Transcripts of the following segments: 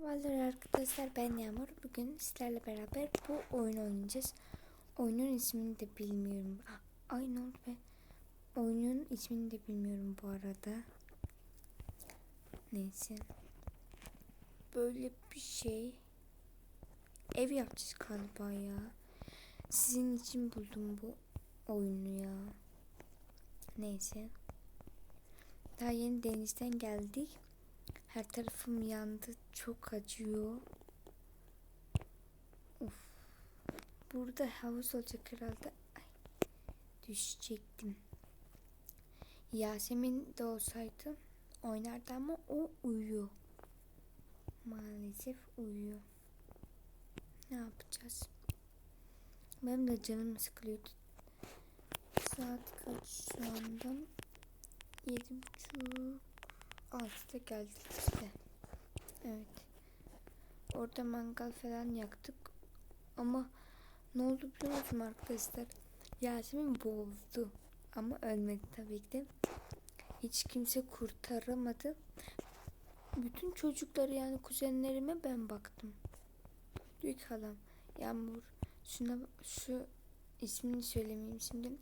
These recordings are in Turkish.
Merhabalar arkadaşlar ben Yağmur. Bugün sizlerle beraber bu oyunu oynayacağız. Oyunun ismini de bilmiyorum. Ay ne oldu be? Oyunun ismini de bilmiyorum bu arada. Neyse. Böyle bir şey. Ev yapacağız galiba ya. Sizin için buldum bu oyunu ya. Neyse. Daha yeni denizden geldik. Her tarafım yandı. Çok acıyor. Of. Burada havuz olacak herhalde. Ay, düşecektim. Yasemin de olsaydı oynardı ama o uyuyor. Maalesef uyuyor. Ne yapacağız? Benim de canım sıkılıyordu. Saat kaç şu anda? Yedi buçuk. Altıda geldik işte. Evet. Orada mangal falan yaktık. Ama ne oldu biliyor musun arkadaşlar? Yasemin boğuldu. Ama ölmedi tabii ki de. Hiç kimse kurtaramadı. Bütün çocukları yani kuzenlerime ben baktım. Büyük halam Yağmur şuna şu ismini söylemeyeyim şimdi.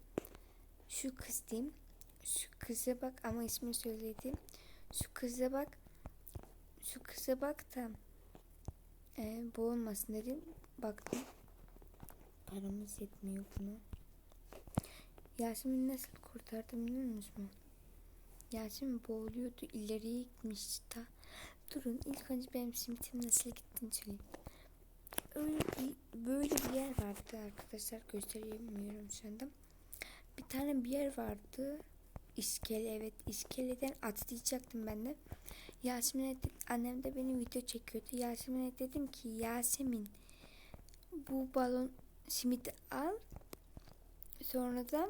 Şu kız diyeyim. Şu kıza bak ama ismini söyledim. Şu kıza bak. Şu kıza bak da e, boğulmasın dedim. Baktım. Paramız yetmiyor buna. Yasemin nasıl kurtardım biliyor musun? Yasemin boğuluyordu. ileriye gitmiş da. Durun ilk önce benim simitim nasıl gittiğini söyleyeyim. Öyle bir, böyle bir yer vardı arkadaşlar. Gösteremiyorum şu anda. Bir tane bir yer vardı. İskele evet iskeleden atlayacaktım ben de. Yasemin'e annem de benim video çekiyordu. Yasemin'e dedim ki Yasemin bu balon simidi al sonra da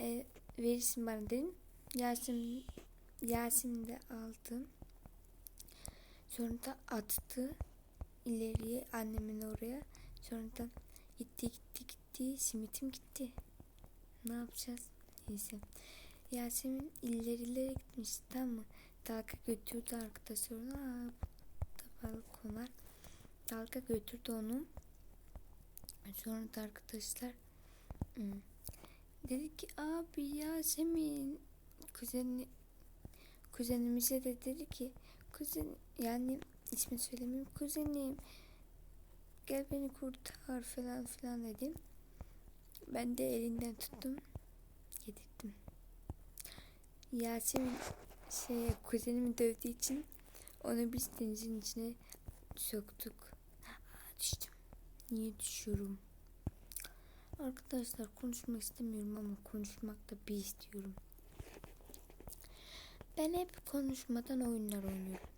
e, verirsin bana dedim. Yasemin Yasemin de aldı. Sonra da attı ileriye annemin oraya. Sonra da gitti gitti gitti simitim gitti. Ne yapacağız? Neyse. Yasemin ilerilere gitmiş tamam mı? Dalga götürdü arkadaşlar onu. Aa, balkonlar. Dalga götürdü onu. Sonra da arkadaşlar hmm, dedi ki abi Yasemin kuzeni kuzenimize de dedi ki kuzen yani ismi söylemeyeyim kuzenim gel beni kurtar falan filan dedim. Ben de elinden tuttum. Yasemin şey kuzenimi dövdüğü için onu biz denizin içine soktuk. Aa, düştüm. Niye düşüyorum? Arkadaşlar konuşmak istemiyorum ama konuşmak da bir istiyorum. Ben hep konuşmadan oyunlar oynuyorum.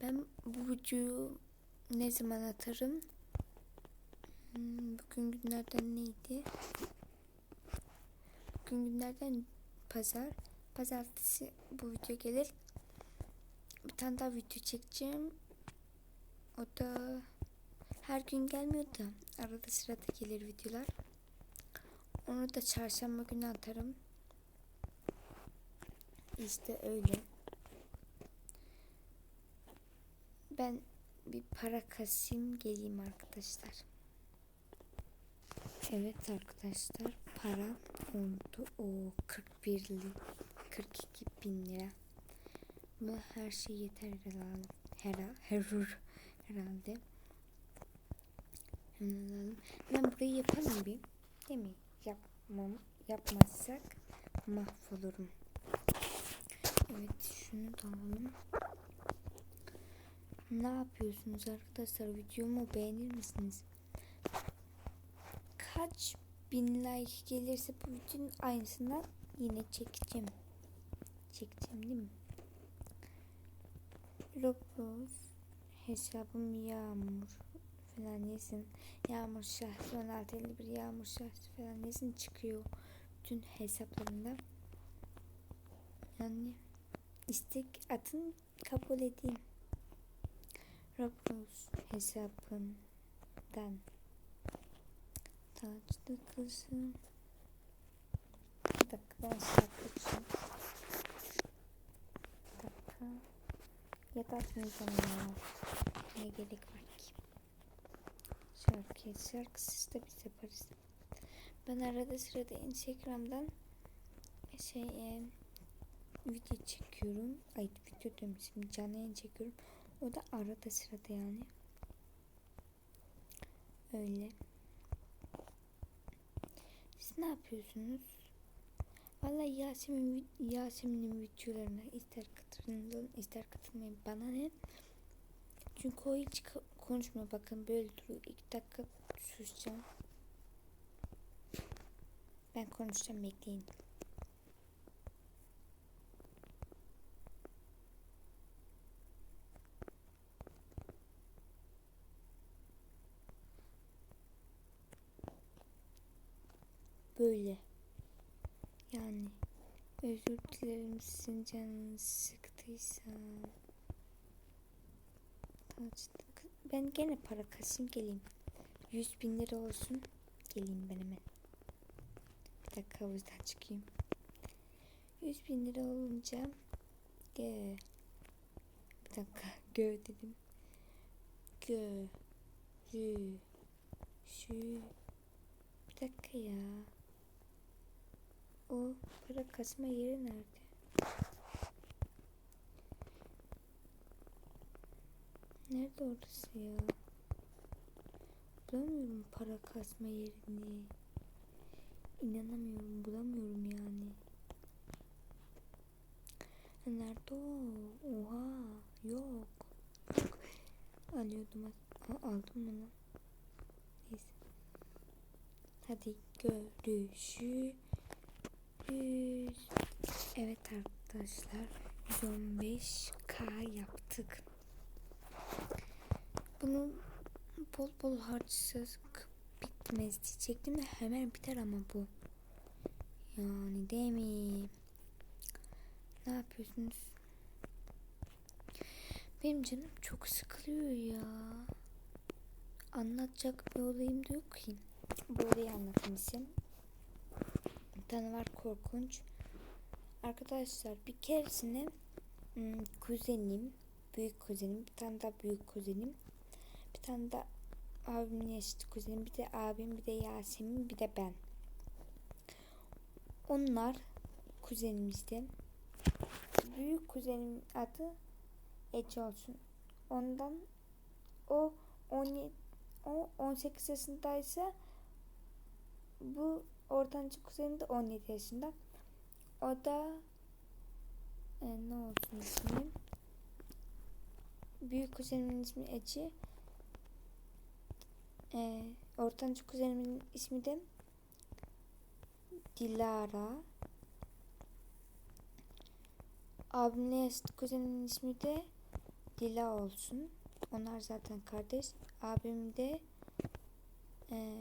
Ben bu videoyu ne zaman atarım? Hmm, bugün günlerden neydi? Bugün günlerden pazar. Pazartesi bu video gelir. Bir tane daha video çekeceğim. O da her gün gelmiyor da arada sırada gelir videolar. Onu da çarşamba günü atarım. İşte öyle. Ben bir para kasayım geleyim arkadaşlar. Evet arkadaşlar para oldu. O 41 li 42 bin lira. Buna her şey yeter herhalde. Hera, herur herhalde. Hemen. Ben burayı yapalım bir. Değil mi? Yapmam, yapmazsak mahvolurum. Evet şunu da alalım. Ne yapıyorsunuz arkadaşlar? Videomu beğenir misiniz? Kaç bin like gelirse bu videonun aynısından yine çekeceğim. Çekeceğim değil mi? Roblox hesabım Yağmur falan yesin. Yağmur şahsı 1651 Yağmur şahsı falan yesin çıkıyor. Bütün hesaplarında. Yani istek atın kabul edeyim. Roblox hesabından tatlı kızım. Bir dakika ben için. Bir dakika. Yatarsınız ama ne gerek var ki? Şarkı, şarkısız da biz yaparız. Ben arada sırada Instagram'dan şey e, video çekiyorum. Ay video şimdi canlı yayın çekiyorum. O da arada sırada yani. Öyle. Ne yapıyorsunuz? Vallahi Yasemin Yasemin'in videolarına ister katılın ister katılmayın bana ne? Çünkü o hiç konuşmuyor. Bakın böyle duruyor. İki dakika susacağım. Ben konuşacağım bekleyin. Böyle. Yani özür dilerim sizin canınız sıktıysa. Ben gene para kasayım geleyim. 100 bin lira olsun. Geleyim ben hemen. Bir dakika havuzdan çıkayım. 100 bin lira olunca gö. Bir dakika gö dedim. Gö. Rü. Şu. Bir dakika ya. O para kasma yeri nerede? Nerede orası ya? Bulamıyorum para kasma yerini. İnanamıyorum bulamıyorum yani. Nerede o? Oha yok. Yok. Alıyordum. Aa, aldım mı lan? Neyse. Hadi görüşürüz. Evet arkadaşlar 115k yaptık. Bunu bol bol harcasak bitmez diyecektim de hemen biter ama bu. Yani değil mi? Ne yapıyorsunuz? Benim canım çok sıkılıyor ya. Anlatacak bir olayım da yok ki. Bu olayı anlatayım size. Bir tane var korkunç. Arkadaşlar bir keresinde hmm, kuzenim, büyük kuzenim, bir tane daha büyük kuzenim, bir tane de abimin yaşlı kuzenim, bir de abim, bir de Yasemin, bir de ben. Onlar kuzenimizde. Büyük kuzenim adı Ece olsun. Ondan o 17 o 18 yaşındaysa bu ortanca kuzenim de 17 yaşında. O da e, ne olsun ismi? Büyük kuzenimin ismi Ece. E, ortanca kuzenimin ismi de Dilara. Abimle yaşlı kuzenimin ismi de Dila olsun. Onlar zaten kardeş. Abim de e,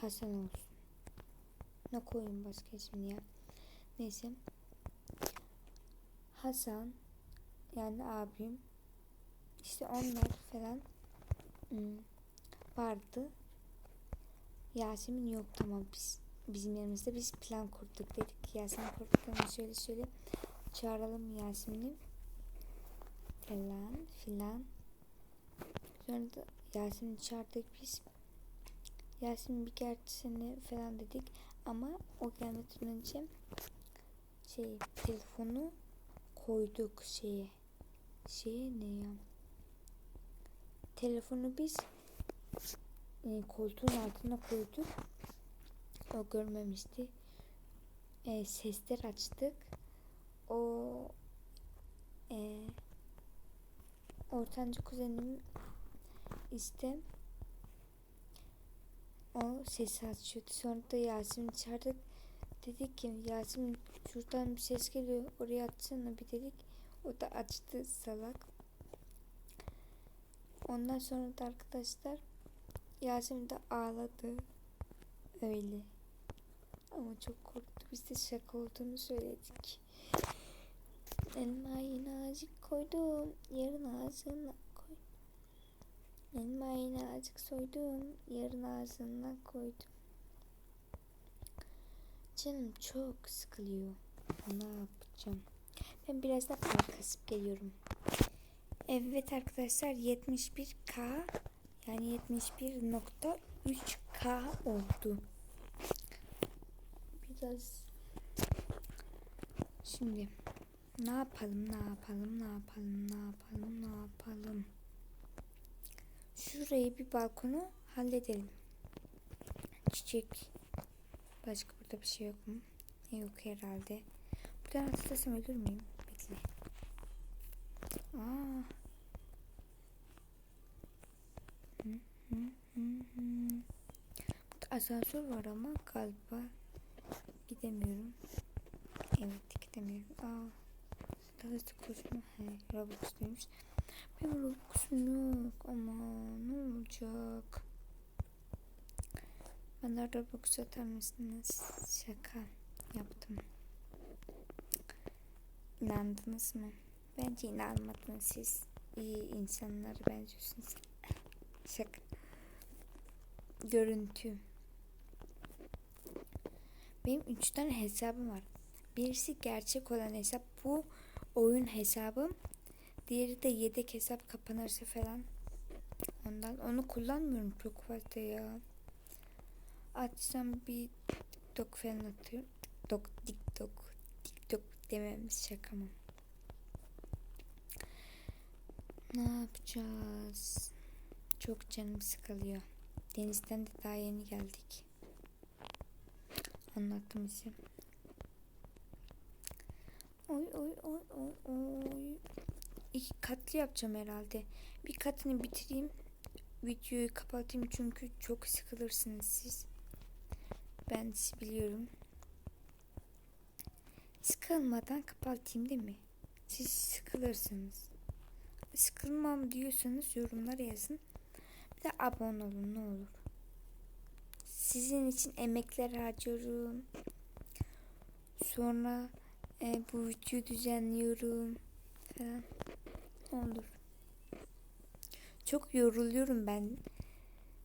Hasan olsun. Ne koyayım başka ismini ya. Neyse. Hasan yani abim işte onlar falan hmm, vardı. Yasemin yok tamam biz bizim yanımızda biz plan kurduk dedik Yasemin kurduk şöyle şöyle çağıralım Yasemin'i falan filan sonra da Yasemin'i çağırdık biz Yasemin bir gelsene falan dedik ama o gelmeden önce şey telefonu koyduk şeye. Şeye ne ya? Telefonu biz e, koltuğun altına koyduk. O görmemişti. E, sesler açtık. O e, ortanca kuzenim işte o sesi açıyordu. Sonra da Yasemin çağırdık. Dedik ki Yasemin şuradan bir ses geliyor. Oraya açsana bir dedik. O da açtı salak. Ondan sonra da arkadaşlar Yasemin de ağladı. Öyle. Ama çok korktu. Biz de şaka olduğunu söyledik. Elmayı nazik koydum. Yarın ağzına Elmayı nazık soydum. Yarın ağzına koydum. Canım çok sıkılıyor. Ne yapacağım? Ben biraz da para kasıp geliyorum. Evet arkadaşlar 71K yani 71.3K oldu. Biraz şimdi ne yapalım ne yapalım ne yapalım ne yapalım ne yapalım. Şurayı bir balkonu halledelim. Çiçek. Başka burada bir şey yok mu? Yok herhalde. Buradan atlasam ölür müyüm? Bekle. Aa. Hı, hı, hı, hı. Burada asansör var ama galiba gidemiyorum. Evet gidemiyorum. Aa. Daha hızlı koşma. He, Robux'luymuş. Benim Robux'um yok ama ne olacak? Bana Robux atar mısınız? Şaka yaptım. İnandınız mı? Bence inanmadınız siz. İyi insanlara benziyorsunuz. Şaka. Görüntü. Benim üç tane hesabım var. Birisi gerçek olan hesap. Bu oyun hesabım. Diğeri de yedek hesap kapanırsa falan. Ondan onu kullanmıyorum çok fazla ya. Açsam bir TikTok falan atıyorum. TikTok, TikTok, TikTok dememiz şaka mı? Ne yapacağız? Çok canım sıkılıyor. Denizden de daha yeni geldik. Anlattım size. Oy oy oy oy oy. İki katlı yapacağım herhalde. Bir katını bitireyim. Videoyu kapatayım çünkü çok sıkılırsınız siz. Ben biliyorum. Sıkılmadan kapatayım değil mi? Siz sıkılırsınız. Sıkılmam diyorsanız yorumlara yazın. Bir de abone olun ne olur. Sizin için emekler harcıyorum. Sonra e, bu videoyu düzenliyorum falan. Ne olur. Çok yoruluyorum ben.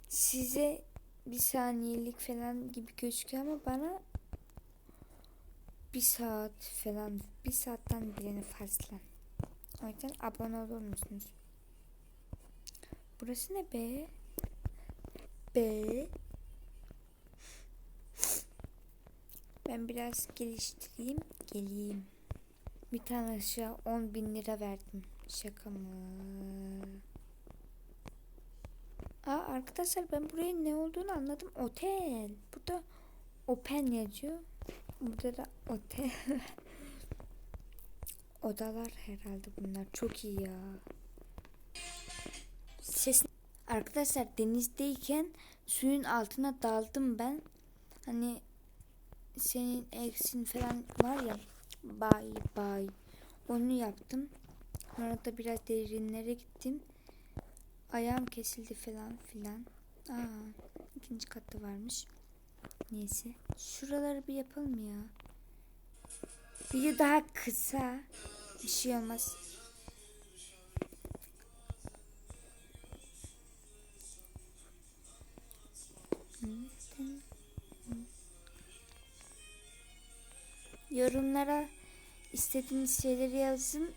Size bir saniyelik falan gibi gözüküyor ama bana bir saat falan bir saatten bile fazla. O yüzden abone olur musunuz? Burası ne be? Be. Ben biraz geliştireyim. Geleyim. Bir tane aşağı 10 bin lira verdim. Şaka mı? Aa arkadaşlar ben buraya ne olduğunu anladım. Otel. Burada open yazıyor. Burada da otel. Odalar herhalde bunlar. Çok iyi ya. Ses Arkadaşlar denizdeyken suyun altına daldım ben. Hani senin eksin falan var ya. Bay bay. Onu yaptım. Sonra da biraz derinlere gittim. Ayağım kesildi falan filan. Aa, ikinci katta varmış. Neyse. Şuraları bir yapalım ya. Video daha kısa. Bir şey olmaz. Yorumlara istediğiniz şeyleri yazın.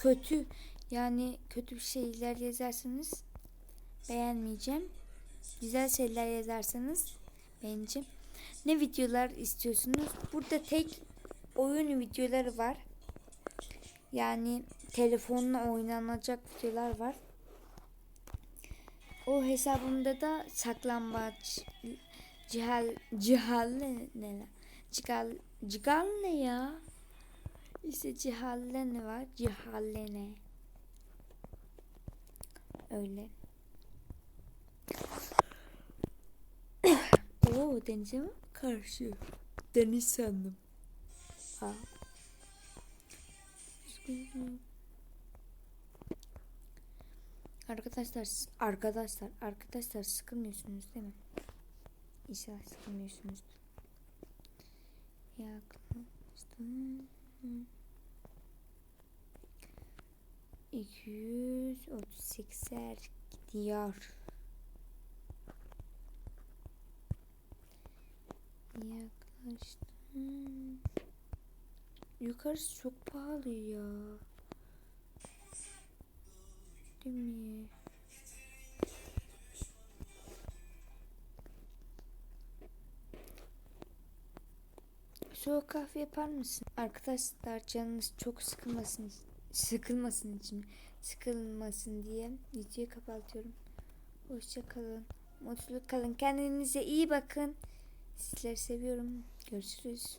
Kötü yani kötü bir şeyler yazarsanız beğenmeyeceğim. Güzel şeyler yazarsanız beğeneceğim. Ne videolar istiyorsunuz? Burada tek oyun videoları var. Yani telefonla oynanacak videolar var. O hesabımda da saklambaç, cihal, cihal ne, ne Cigal, cigal ne ya? İşte cihalle ne var? Cihalle ne? Öyle. Oo denize mi karşı? Deniz sandım. Aa. Arkadaşlar, arkadaşlar, arkadaşlar sıkılmıyorsunuz değil mi? İnşallah sıkılmıyorsunuzdur. Yaklaştım. 238'er gidiyor. Yaklaştım. Yukarısı çok pahalı ya. Değil mi? Soğuk kahve yapar mısın? Arkadaşlar canınız çok sıkılmasın sıkılmasın için sıkılmasın diye videoyu kapatıyorum. Hoşça kalın. Mutlu kalın. Kendinize iyi bakın. Sizleri seviyorum. Görüşürüz.